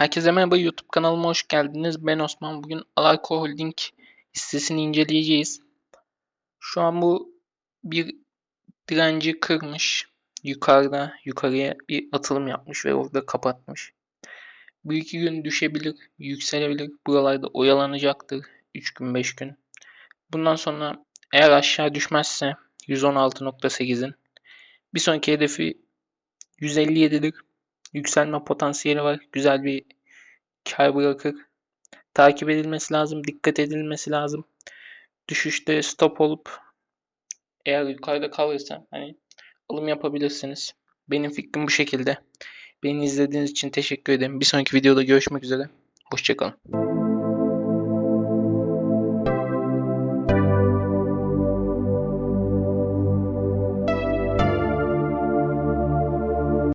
Herkese merhaba YouTube kanalıma hoş geldiniz. Ben Osman. Bugün Alarko Holding hissesini inceleyeceğiz. Şu an bu bir direnci kırmış. Yukarıda yukarıya bir atılım yapmış ve orada kapatmış. Bir iki gün düşebilir, yükselebilir. Buralarda oyalanacaktır. 3 gün 5 gün. Bundan sonra eğer aşağı düşmezse 116.8'in bir sonraki hedefi 157'dir. Yükselme potansiyeli var. Güzel bir kar bırakır. Takip edilmesi lazım. Dikkat edilmesi lazım. Düşüşte stop olup eğer yukarıda kalırsa hani alım yapabilirsiniz. Benim fikrim bu şekilde. Beni izlediğiniz için teşekkür ederim. Bir sonraki videoda görüşmek üzere. Hoşçakalın.